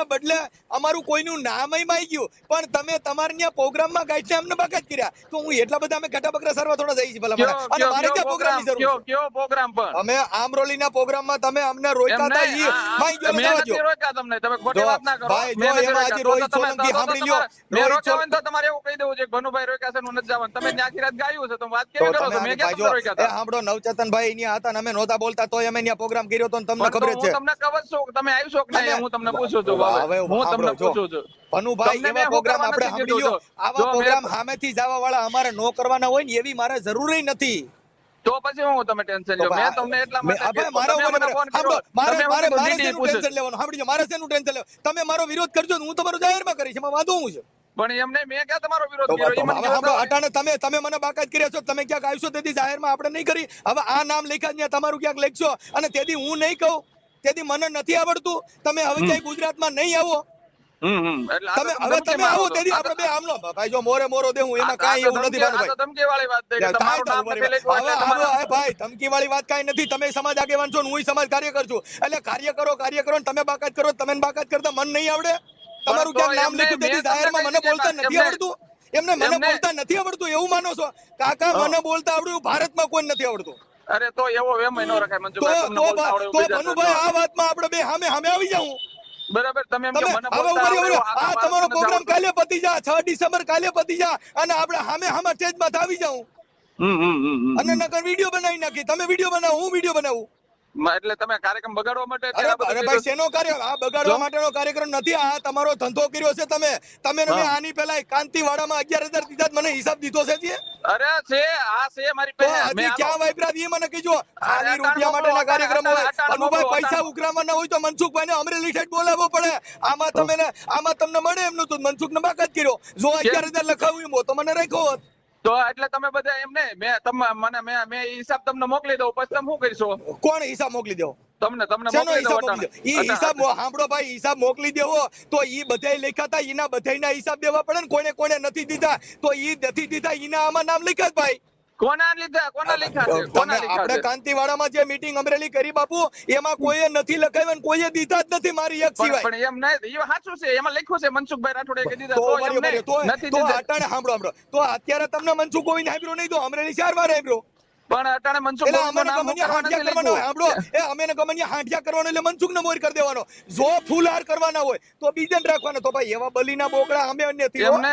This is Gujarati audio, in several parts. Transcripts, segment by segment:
કરવાના બદલે અમારું કોઈનું નામ આવી ગયું. પણ તમે તમારા ત્યાં પ્રોગ્રામમાં ગાઈડને અમને બાકાત કર્યા. તો હું એટલા બધા અમે ઘટા બકરા સરવા થોડા જઈ છીએ ભલા અને મારે ત્યાં પ્રોગ્રામની જરૂર કયો છે? પ્રોગ્રામ પણ અમે આમરોલીના પ્રોગ્રામમાં તમે અમને રોક્યા હતા ઈ. માઈ ગયો મેં નથી. તમને. તમે ખોટી વાત ના કરો. ભાઈ, જો એમાં આજે રોહિત સોલંકી તો તો સાંભળી લ્યો. મેં રોહિત રોક્યા હોય સોલ- ને તો તમારે એવું કહી દેવું છે ભનુભાઈ રોક્યા છે ને હું નથી જવાનું. તમે ત્યાંથી રાત ગાયું છે તો વાત તો કેવી કરો તમે છો મેં ક્યાં ભાઈ હતા? સાંભળો નવચેતનભાઈ અહીંયા હતા ને અમે નહોતા બોલતા તોય અમે ત્યાં પ્રોગ્રામ કર્યો તો તમને ખબર છે. તમને ખબર છું તમે આવ્યો છો કે નહીં હું તમને પૂછું છું હવે હું તમને પૂછું છું. પનુભાઈ એવા પ્રોગ્રામ આપણે સાંભળી આવા પ્રોગ્રામ સામેથી જવા વાળા અમારે નો કરવાના હોય ને એવી મારે જરૂરી નથી. તો પછી હું તમે ટેન્શન લો મેં તમને એટલા માટે મારો મારા મારે મારે. ટેન્શન લેવાનું? સાંભળજો મારે શેનું ટેન્શન લેવું તમે મારો વિરોધ કરજો હું તમારો જાહેરમાં કરીશ. એમાં વાંધો હું છે? પણ એમને મેં ક્યાં તમારો વિરોધ કર્યો. અટાણે તમે તમે મને બાકાત કર્યા છો. તમે ક્યાંક આવશો તેથી જાહેરમાં આપણે નહીં કરી. હવે આ નામ લખ્યા તમારું ક્યાંક લખશો. અને તેથી હું નહીં કહું. તેથી મને નથી આવડતું. તમે હવે ક્યાંય ગુજરાતમાં નહીં આવો. તમે હવે તમે આવો તેથી આપણે બે આમલો ભાઈ જો મોરે મોરો દે એમાં કાંઈ એવું નથી ધમકી- વાત હવે ભાઈ વાળી વાત કાંઈ નથી. તમે સમાજ આગેવાન છો હું સમાજ કાર્યકર છું. એટલે કાર્ય કરો કાર્ય કરો તમે બાકાત કરો તમે બાકાત કરતા મન નહીં આવડે. તમારું ક્યાંક નામ એમને- લખ્યું તેથી જાહેરમાં મને બોલતા નથી આવડતું. એમને મને બોલતા નથી આવડતું એવું માનો છો? કાકા મને બોલતા આવડ્યું ભારતમાં કોઈ નથી આવડતું. અરે તો એવો એમ ન રખાય. મંજુભાઈ તો તો ભનુભાઈ આ વાતમાં આપણે બે સામે સામે આવી જાઉં. બરાબર તમે એમ કે મને બોલતા આ તમારો પ્રોગ્રામ કાલે પતી જા 6 ડિસેમ્બર કાલે પતી જા અને આપણે સામે સામે સ્ટેજમાં આવી જાઉં. અને નકર વિડિયો બનાવી નાખી. તમે વીડિયો બનાવો હું વીડિયો બનાવું. માં એટલે તમે કાર્યક્રમ બગાડવા માટે અરે? ભાઈ શેનો કાર્ય? આ બગાડવા માટેનો કાર્યક્રમ નથી. આ તમારો ધંધો કર્યો છે તમે. તમે ને મેં આની પહેલા કાંતિવાડામાં 11000 દીધા મને હિસાબ દીધો છે જે. અરે છે આ છે મારી તો પાસે મેં ક્યાં વાપર્યા એ મને કીજો ખાલી રૂપિયા માટેના કાર્યક્રમ હોય. અનુભાઈ પૈસા અટાણ. ન હોય તો મનસુખભાઈને અમરેલી સાઈડ બોલાવવો પડે. આમાં તમે ને આમાં તમને મળે એમનું તો મનસુખને બાકાત કર્યો. જો 11000 લખાવ્યું હોય તો મને રાખ્યો હોત. તો એટલે તમે બધા એમ ને મેં તમે મને મેં મેં હિસાબ તમને મોકલી દઉં પછી તમે શું કરશો? કોણ હિસાબ મોકલી દો? તમને તમને મોકલી દઉં ઈ હિસાબ સાંભળો ભાઈ હિસાબ મોકલી દેવો તો ઈ બધાય લેખાતા એના ઈના બધાયના હિસાબ દેવા પડે ને કોને કોને નથી દીધા તો ઈ નથી દીધા ઈના આમાં નામ લખ્યા ભાઈ. કોના લીધા? કોના લખ્યા છે? કોના લખ્યા આપણે કાંતિવાડામાં જે મીટિંગ અમરેલી કરી બાપુ એમાં કોઈએ નથી લખાવ્યા ને કોઈએ દીધા જ નથી મારી એક સિવાય. પણ એમ નહીં એ સાચું છે એમાં લખ્યું છે મનસુખભાઈ રાઠોડે દીધા તો એમ નહીં. તો નથી દીધા. તો અત્યારે તમને મનસુખ ગોવિંદ હાંભળ્યો નહીં તો અમરેલી ચાર વાર હાંભળ્યો પણ અટાણે મનસુખ હાંઠિયા અમે ગમનિયા હાંઠિયા કરવાનો એટલે મનસુખ ને મોર કરી દેવાનો. જો ફૂલહાર કરવાના હોય તો બીજાને રાખવાના. તો ભાઈ એવા બલીના બોકડા અમે અન્યથી તમને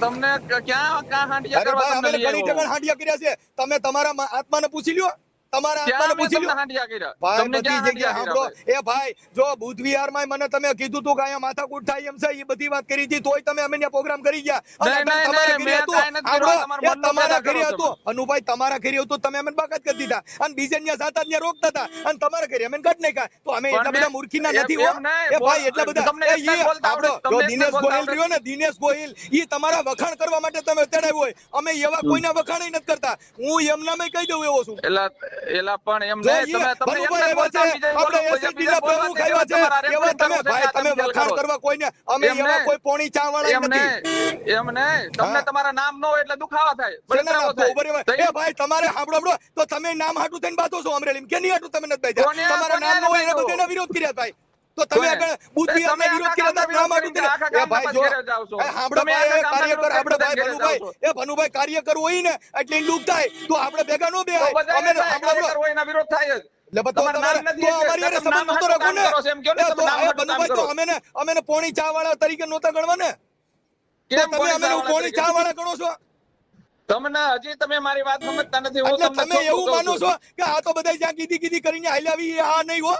તમને ક્યાં ક્યાં અરે કરવા તમને અમે ઘણી ટકા હાંડિયા કર્યા છે. તમે તમારા આત્માને પૂછી લ્યો. તમારા આત્માને પૂછી તમને લ્યો. હાંડિયા કર્યા? ભાઈ બધી ક્યાં સાંભળો. એ ભાઈ જો બુધ વિહારમાં મને તમે કીધું તું કે અહીંયા માથાકૂટ થાય એમ છે એ બધી વાત કરી હતી તોય તમે અમે પ્રોગ્રામ કરી ગયા. અને નહીં, નહીં, તમારા ઘરે હતું. કાંઈ નથી કર્યું. સાંભળો, તમારું એ મનનું તમારા ઘરે હતું. અનુભાઈ તમારા ઘરે હતું તમે અમને બાકાત કરી દીધા. અને બીજે ત્યાં જાતા ત્યાં રોકતા હતા. અને તમારા ઘરે અમે કાઢ નાખ્યા. તો અમે એટલા બધા મૂર્ખીના નથી હો. એ ભાઈ એટલા બધા એ એકને ઈ બોલતા આવડે, આપણો જો દિનેશ ગોહિલ રહ્યો ને દિનેશ ગોહિલ ઈ તમારા વખાણ કરવા માટે તમે તેડાવ્યો હોય. અમે એવા કોઈના વખાણ નથી કરતા. હું એમનામાં કહી દઉં એવો છું. એલા એલા પણ એમ નહીં તમે તમે એમને બોલતા બીજા બોલો, બીજા છે, એવા તમે ભાઈ તમે વખાણ કરો. કરવા કોઈને અમે એવા કોઈ પોણી ચા વાળા નથી એમ નહીં તમને તમારા નામ ન હોય એટલે દુખાવા થાય બળતરાવો? થાય એ ભાઈ તમારે હાંભળો હાંભળો, તો તમે નામ હાટું થઈને બાતો છો અમરેલી કે નહીં હાટું તમે નથી? તમારા નામ ન હોય એના બાજ્યું? વિરોધ કર્યા ભાઈ તો તમે આગળ બુદ્ધ એ વિરોધ આખા હતા, નામ હાટું વિરોધ એ ભાઈ જો ગામના ઘેરે જાઓ છો. એ હાંભળો તમે ભાઈ, એ આખા ગામના કાર્યકર આપણે ભાઈ કરીને ભલુભાઈ, જાઓ છો. એ ભનુભાઈ કાર્યકર હોય ને એટલે ઈ થાય. તો આપણે ભેગા ન તો અમે. કાર્યકર હોય એના વિરોધ થાય જ. પોણી ચા વાળા તરીકે નહોતા ગણવા ને. તમે અમે પોણી ચા વાળા ગણો છો? તમને હજી તમે મારી વાત સમજતા નથી હું તમે એવું માનો છો. કે આ તો બધા જ્યાં કીધી કીધી કરીને હાલ્યા આવી આ નહીં હો.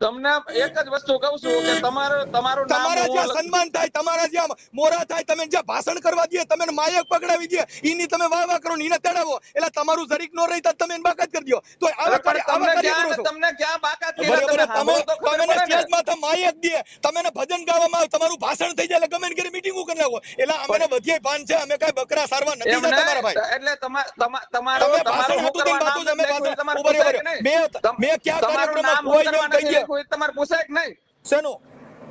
તમને એક જ વસ્તુ કહું છું કે તમારો તમારો તમારા જ્યાં સન્માન થાય તમારા જ્યાં મોરા થાય તમે જ્યાં ભાષણ કરવા દે તમે માયક પકડાવી દે એની તમે વાહ વાહ કરો ને એને તેડાવો. એટલે તમારું જરીક નો રહી તમે એને બાકાત કરી દો. તો આવા અરે આવા તમને કરો ક્યાં તમને ક્યાં બાકાત? તમે? તમે સાંભળો તો તમે ને. સ્ટેજ માયક દે તમે ભજન ગાવામાં આવે, તમારું ભાષણ થઈ જાય એટલે ગમે ઘરે meeting કરી નાખો. એટલે અમને બધીય ભાન છે અમે કઈ બકરા સારવા નથી જતા તમારા ભાઈ. એટલે તમારા તમા- તમારું તમે તમારું હું હતું તેમ તમે બાતું- મેં- મેં ક્યાં કાર્યક્રમમાં કોઈ નામ કહી? લખ્યું, એ તમારે પૂછાય કે નહીં? શેનું?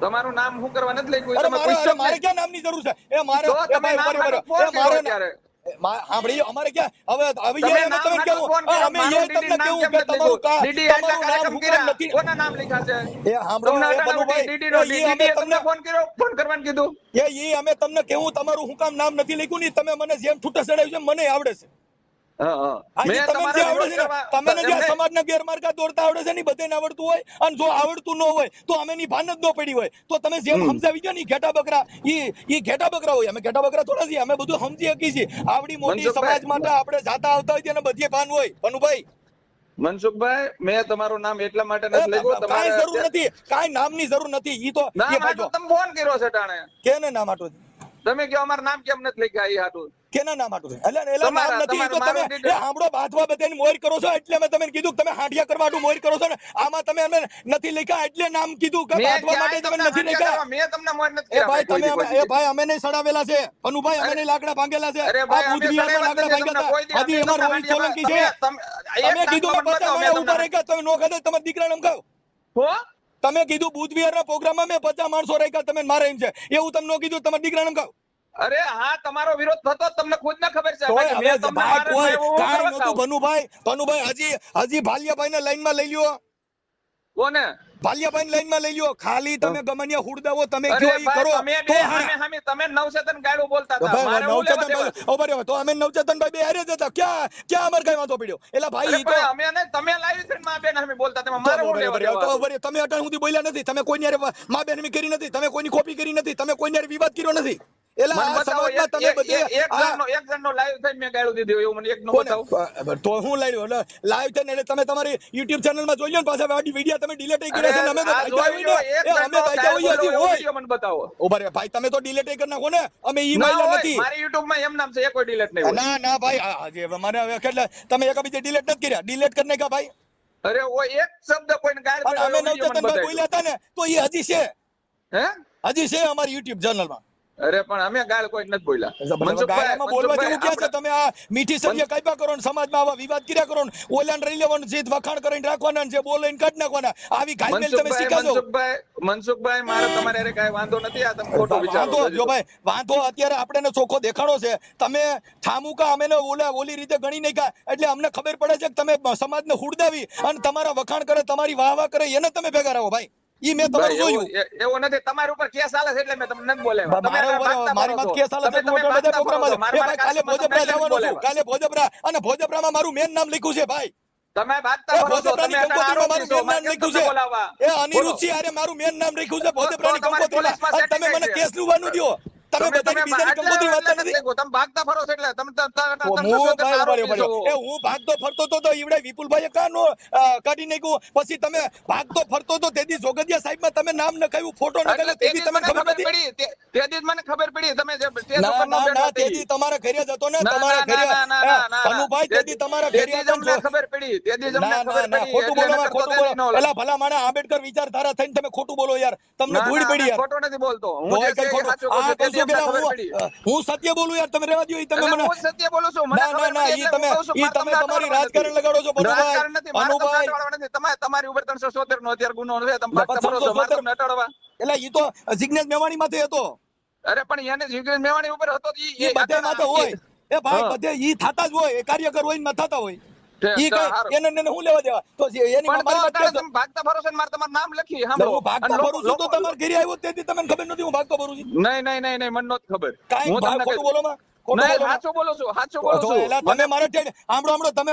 તમારું નામ હું કરવા નથી લખ્યું, તમે પૂછશો મારે ક્યાં નામની જરૂર છે? એ મારે તમે મારે. સાંભળી અમારે ક્યાં હવે હવે એ અમે તમને કેવું? અમે એ તમને કેવું કે તમારું કા- તમારું નામ કાર્યક્રમ કામ નથી કોના નામ લખ્યા છે? એ સાંભળો તમને એ અટાણાનો બનુભાઈ, DD નો એ ઈ અમે DD એ તમને તમને ફોન કર્યો? ફોન કરવાનું કીધું? એ ઈ અમે તમને કેવું તમારું હું નામ નથી લખ્યું ને તમે મને જેમ છૂટા ચડાવ્યું છે મને આવડે છે. સમાજના ગેરમાર્ગા દોરતા આવડે છે ને બધાને આવડતું હોય. અને જો આવડતું ન હોય તો અમે ની ભાન જ ન પડી હોય. તો તમે જેમ સમજાવી ગયો ને ઘેટા બકરા ઈ ઈ ઘેટા બકરા હોય. અમે ઘેટા બકરા થોડા છીએ અમે બધું સમજી શકીએ છીએ. આવડી મોટી સમાજ માટે આપણે જાતા આવતા હોય અને બધી ભાન હોય. મનસુખભાઈ મેં તમારું નામ એટલા માટે કઈ નથી લખ્યું કાંઈ જરૂર નથી. કાઈ નામની જરૂર નથી. ઈ તો નામ એ ભાઈ જો, હાટુ તમે ફોન કર્યો છે ટાણે. કેને નામ આટું તમે કહો અમારું નામ કેમ નથી લખ્યા એ હાટું કેના નામ આટું એટલે એલા નામ નથી તો તમે મારું એ હાંભળો મોર કરો છો એટલે મેં તમને કીધું કે તમે હાંડિયા કરવા હાટુ મોર કરો છો ને આમાં તમે અમે નથી લખ્યા એટલે નામ કીધું કે મેં માટે તમે નથી લખ્યા. મેં તમને મોર નથી એ ભાઈ તમે દી, અમે- કોઈ એ ભાઈ અમે નહીં સડાવેલા છે અનુભાઈ અમે નહીં લાકડા ભાંગેલા છે. આ ભાઈ અમે બુધવિહારમાં સડાવ્યા લાકડા જ નથી તમને કોઈ ભાંગ્યા હતા અમે એમાં રોહિત સોલંકી છે. તમે- તમે- તમે કીધું કે પચાસ માણસ કામ કરો, મેં ઊભા તમને- તમે નો ખાધા તમારા દીકરાને એમ હો? તમે કીધું બુધવિહારના પ્રોગ્રામમાં મેં પચાસ માણસો રાખ્યા તમે મારે એમ છે. એવું તમને કીધું તમારા દીકરાને એમ કહો. અરે હા તમારો વિરોધ થતો તમને ખુદ ને ખબર છે. મેં તમને મારે કોઈ કાંઈ. ભનુભાઈ. ભનુભાઈ હજી હજી ભાલિયાભાઈને લાઈનમાં લઈ લ્યો. કોને? ભાલિયાભાઈને લાઈનમાં લઈ લ્યો. ખાલી તમે ગમનિયા હુડદાવો તમે કયો ઈ કરો. તો હા તમે નવચેતન ગાડું બોલતા હતા. મારે નવચેતન દેવા? ઓ બરાબર તો અમે નવચેતન ભાઈ બે હારે જ હતા. ક્યાં ક્યાં અમર કઈ વાંધો પડ્યો? એટલે ભાઈ તો અમે ને તમે લાવી છે માં બેન અમે બોલતા તમે મારે તો હું લેવા તો દેવા? તમે અટાણ સુધી બોલ્યા નથી. તમે કોઈની હારે મા બેન કરી નથી. તમે કોઈની કોપી કરી નથી. તમે કોઈની હારે વિવાદ કર્યો નથી. તમે મેં. તો હું લાવ્યો લાઈવ એટલે તમારી યુટ્યુબ ચેનલમાં જોઈ લો ને પાછા વીડિયો તમે ડિલીટ કર્યા છે અમે તો અમે હોય. મને બતાવો. ઊભા ભાઈ તમે ડિલીટ કરી નાખો ને? અમે ઈ નથી. મારી YouTube માં એમ નામ છે એ કોઈ ડિલેટ નહીં ના ના ભાઈ મને તમે એક બીજે ડિલેટ નથી કર્યા. ડિલીટ કરી નાખ્યા ભાઈ. અરે એક શબ્દ કોઈને બોલ્યો અમે નવચેતન બોલ્યા હતા ને તો એ હજી છે. હે? હજી છે અમારી યુટ્યુબ ચેનલમાં અરે પણ અમે ગાળ કોઈ નથી બોલ્યા. મનસુખભાઈ બોલવા જેવું ક્યાં છે? તમે આ મીઠી સભ્ય કાપ્યા કરો ને સમાજમાં આવા વિવાદ કર્યા કરો ને ઓલાને રહી લેવાનું જીત વખાણ કરીને રાખવાના છે બોલે એને નાખવાના. આવી ઘાલમેલ તમે શીખાજો. મનસુખભાઈ મનસુખભાઈ મારે તમારે અરે કાઈ વાંધો નથી આ તમે ખોટો વિચારો. જો ભાઈ વાંધો અત્યારે આપણે ચોખ્ખો દેખાડો છે. તમે ઠામુકા અમે ને ઓલા ઓલી રીતે ગણી નાખ્યા એટલે અમને ખબર પડે છે કે તમે સમાજને હુડદાવી અને તમારા વખાણ કરે તમારી વાહ વાહ કરે એને તમે ભેગા રહો ભાઈ. ઈ મેં તમારું જોયું એવું- નથી તમારી ઉપર કેસ આલે છે એટલે મેં તમને નથી બોલે મારા ઉપર મારી ફરો કેસ આલે છે મોટો બધા પ્રોગ્રામ છો. ભાઈ કાલે ભોજપરા જવાનું છું કાલે ભોજપરા અને ભોજપરામાં મારું મેન નામ લખ્યું છે ભાઈ તમે છો. તમે કંકોત્રીમાં મારું મેન નામ. લખ્યું છે? એ બોલો. અનિરુદ્ધસિંહ મારું મેન નામ લખ્યું છે ભોજપરાની કંકોત્રીમાં તમે મને. કેસ લુવાનું દ્યો તમે તમે- બધાની બીજાની કંકોત્રી વાંચતા નથી નથી તમે ભાગતા ફરો છો એટલે. તમે ત- ત- ત- તો ત્રણસો હું ભાઈ આરોપી ઊભા રહ્યો, છો. ઊભા રહ્યો. એ હું ભાગતો ફરતો તો તો ઈવડે વિપુલભાઈએ કાં કાઢી નાખ્યું? પછી તમે ભાગતો ફરતો તો તેથી જોગદિયા સાહેબમાં તમે નામ નખાયું ફોટો તેથી તેથી તમને મને ખબર પડી. તે- તેથી જ મને ખબર પડી. તમે જે ના ના ના તમારા ઘરે જ હતો ને તમારા ના, ઘરે કનુભાઈ તેથી તમારા ઘરે તેથી જ હતો અમને ને. ખબર પડી તેથી જ ખબર ના ના પડી ખોટું બોલો ખોટું બોલો એલા ભલા માણસ આંબેડકર વિચારધારા થઈને તમે ખોટું બોલો યાર. તમને ધૂળ પડી યાર. ખોટું નથી બોલતો. હું જે કહું આ સત્ય બોલું યાર તમે રહેવા દો ઈ તમે મને સત્ય બોલો છો મને ના ના ખબર ના ઈ તમે ઈ તમે તમારી રાજકારણ લગાડો છો બનુભાઈ રાજકારણ નથી તમને બનુભાઈ અટકાવવા નથી. તમે તમારી ઉપર ત્રણસો સોતેર નો અત્યારે ગુનો છે તમે ના, ભાગતા છો મારે તમને અટાડવા એટલે ઈ તો જિગ્નેશ મેવાણી માંથી હતો. અરે પણ એને જિગ્નેશ મેવાણી ઉપર હતો ઈ- બધે માથે હોય. એ ભાઈ. બધે ઈ થાતા જ હોય એ કાર્યકર હોય ને થાતા હોય. ઈ કઈ એને એને હું લેવા દેવા? તો એની મારી ભાગતા ભરો છો મારે તમારું નામ લખી હું ભાગતો ફરું છું તો ઘરે આવ્યો તેથી તમને ખબર નથી હું ભાગતો ભરું છું. નહીં નહીં નહીં નહીં મને નથી ખબર. કઈ હું તમને બોલો માં? બોલો માં. સાચું બોલું છું સાચું બોલું તો છું એલા તમે મારે ઠેઠ આમળો આમળો તમે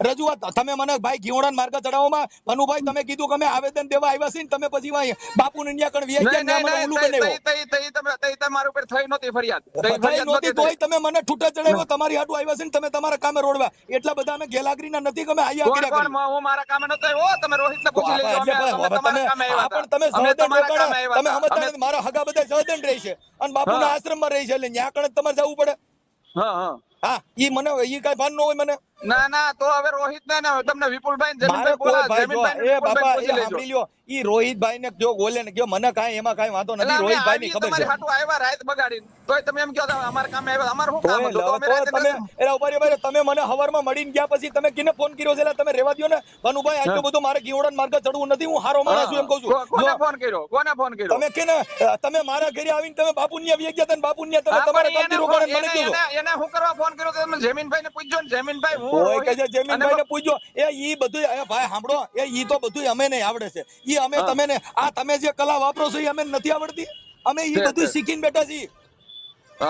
રજૂઆત તમે મને ભાઈ માર્ગ ચડાવવામાં મનુભાઈ તમે કીધું કે અમે આવેદન દેવા આવ્યા છીએ તમે પછી વાંહી બાપુને ન્યા કણ વ્યાઈ ગયા નહીં, ને નહીં, અમને નહીં, ઉલ્લું તઈ- બનાવ્યો. તઈ- તઈ- તઈ તમે- તઈ તમારા ઉપર થઈ નહોતી ફરિયાદ થઈ ફરિયાદ નહોતી નહોતી થઈ. તોય તમે મને ઠૂઠા ચડાવ્યો તમારી હાટુ આવ્યા છે તમે તમારા કામે રોડવા એટલા બધા અમે ગેલાગરીના નથી કે અમે આયા. હું મારા કામે નતો આવ્યો તમે રોહિતને પૂછી લેજો અમે એટલે અમે હવે તમારા કામે આવ્યા પણ તમે. મારા હગા બધા સહદન રહે છે અને બાપુના. આશ્રમમાં રહે છે એટલે ન્યાકણ તમારે જવું પડે હા હા. હા ઈ મને ઈ કઈ ભાન ન હોય મને. ના ના તો હવે રોહિત ને ને તમને વિપુલભાઈ જમીનભાઈ બોલા જમીનભાઈ એ બાપા એ સાંભળી લ્યો. ઈ રોહિતભાઈ ને જો બોલે ને કયો મને કાંઈ એમાં કાંઈ વાંધો નથી રોહિતભાઈ ની ખબર છે. હાટુ આવ્યા રાત બગાડીને. તોય તમે એમ કહો છો, અમારા આવ્યા અમારું શું કામ હતું? અમે રાતે તમે એલા ઊભા રહ્યો, તમે મને હવારમાં મળીને ગયા પછી તમે કિને ફોન કર્યો છે તમે રેવા દ્યો ને. ભાઈ આટલું બધું મારે ગીવડાના માર્ગે ચડવું નથી હું હારો માણસ છું એમ કહું છું. કોને ફોન કર્યો? કોને ફોન કર્યો? તમે કેને તમે મારા ઘરે આવીને તમે બાપુ ની વ્યા ગયા હતા બાપુ ની તમે તમારે રોકાણ ફોન- મને કીધું. એને- એને શું કરવા ફોન કર્યો તમે જમીનભાઈ ને પૂછજો ને જમીનભાઈ હું કોઈ કહે જમીનભાઈ ને પૂછજો. એ ઈ બધું એ ભાઈ સાંભળો એ ઈ તો બધું અમે નહીં આવડે છે. ઈ અમે તમે ને આ તમે જે કલા વાપરો છો એ અમે નથી આવડતી. અમે ઈ બધું શીખીને બેઠા છીએ.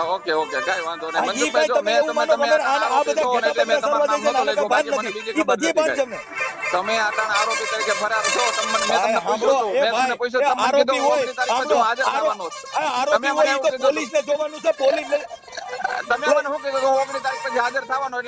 ઓકે ઓકે કાંઈ વાંધો નહીં. ઈ જો મેં તમે તમે આ બધા એટલે મેં તમારું નામ બધી ભાન બાકી મને બીજી ખબર નથી છે તમે આ આરોપી તરીકે ફરાર છો તમને મેં તમને પૂછ્યું મેં તમને પૂછ્યું તમને આરોપી હોય, 19 તારીખે સાંભળો, તું હાજર આરો- થવાનો છે. આ તમે આરોપી હોય તો પોલીસને જોવાનું છે પોલીસ તમે મને શું કે હું 19 તારીખ પછી હાજર થવાનો એટલે